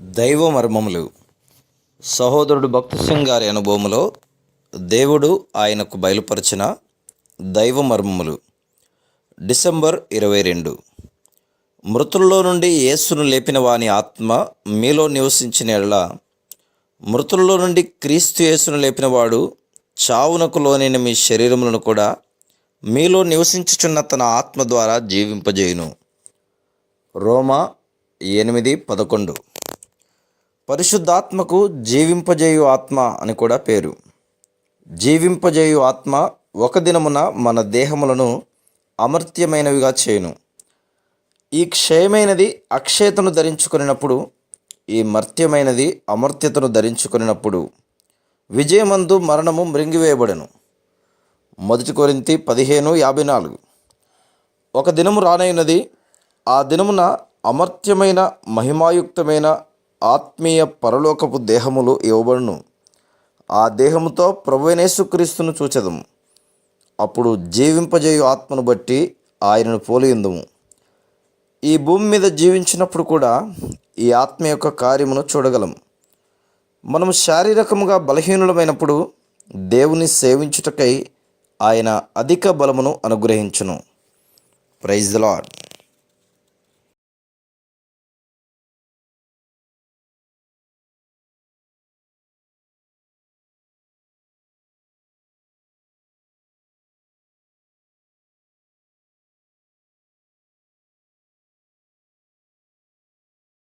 దైవ మర్మములు. సహోదరుడు భక్తి సింగ్ గారి అనుభవంలో దేవుడు ఆయనకు బయలుపరిచిన దైవ మర్మములు. డిసెంబర్ ఇరవై రెండు. మృతుల్లో నుండి యేసును లేపిన వాని ఆత్మ మీలో నివసించిన ఎడల మృతుల్లో నుండి క్రీస్తు యేసును లేపినవాడు చావునకు లోనైన మీ శరీరములను కూడా మీలో నివసించుచున్న తన ఆత్మ ద్వారా జీవింపజేయును. రోమా ఎనిమిది పదకొండు. పరిశుద్ధాత్మకు జీవింపజేయు ఆత్మ అని కూడా పేరు. జీవింపజేయు ఆత్మ ఒక దినమున మన దేహములను అమర్త్యమైనవిగా చేయును. ఈ క్షయమైనది అక్షయతను ధరించుకున్నప్పుడు ఈ మర్త్యమైనది అమర్త్యతను ధరించుకున్నప్పుడు విజయమందు మరణము మృంగివేయబడెను. మొదటి కొరింతి పదిహేను యాభై నాలుగు. ఒక దినము రానైనది ఆ దినమున అమర్త్యమైన మహిమాయుక్తమైన ఆత్మీయ పరలోకపు దేహములు ఇవ్వబడును. ఆ దేహముతో ప్రభునేసుక్రీస్తును చూచెదము అప్పుడు జీవింపజేయు ఆత్మను బట్టి ఆయనను పోలియుందుము. ఈ భూమి మీద జీవించినప్పుడు కూడా ఈ ఆత్మ యొక్క కార్యమును చూడగలం. మనము శారీరకముగా బలహీనులమైనప్పుడు దేవుని సేవించుటకై ఆయన అధిక బలమును అనుగ్రహించును. Praise the lord